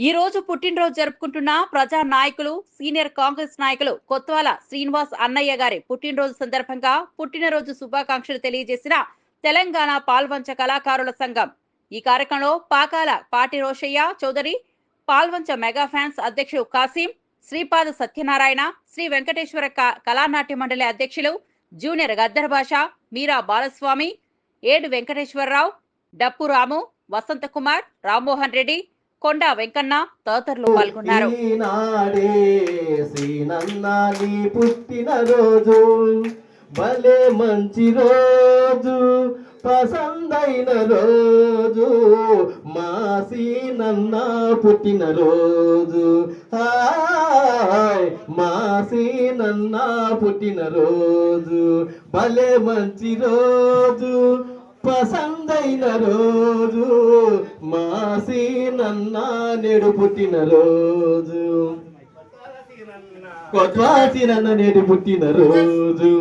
ఈ రోజు పుట్టినరోజు జరుపుకుంటున్న ప్రజా నాయకులు సీనియర్ కాంగ్రెస్ నాయకులు కొత్వాల శ్రీనివాస్ అన్నయ్య గారి పుట్టినరోజు సందర్భంగా పుట్టినరోజు శుభాకాంక్షలు తెలియజేసిన తెలంగాణ పాల్వంచ కళాకారుల సంఘం. ఈ కార్యక్రమంలో పాకాల పాటి రోషయ్య చౌదరి పాల్వంచ మెగా ఫ్యాన్స్ అధ్యక్షుడు కాసిం శ్రీపాద సత్యనారాయణ శ్రీ వెంకటేశ్వర క- కళానాట్య మండలి అధ్యక్షులు జూనియర్ గద్దర్ భాష మీరా బాలస్వామి ఏడు వెంకటేశ్వరరావు డప్పు రాము వసంత కుమార్ రామ్మోహన్ రెడ్డి కొండా వెంకన్న తదితరులు పాల్గొన్నారు. ఈనాడే సీనన్న నీ పుట్టినరోజు. భలే మంచి రోజు పసందైన రోజు. మా సీనన్న పుట్టినరోజు. హాయ్ మా సీనన్న పుట్టినరోజు. భలే మంచి రోజు పసందైన రోజు. మాసి నన్న నేడు పుట్టిన రోజు. కొట్లాసి నన్న నేడు పుట్టిన రోజు.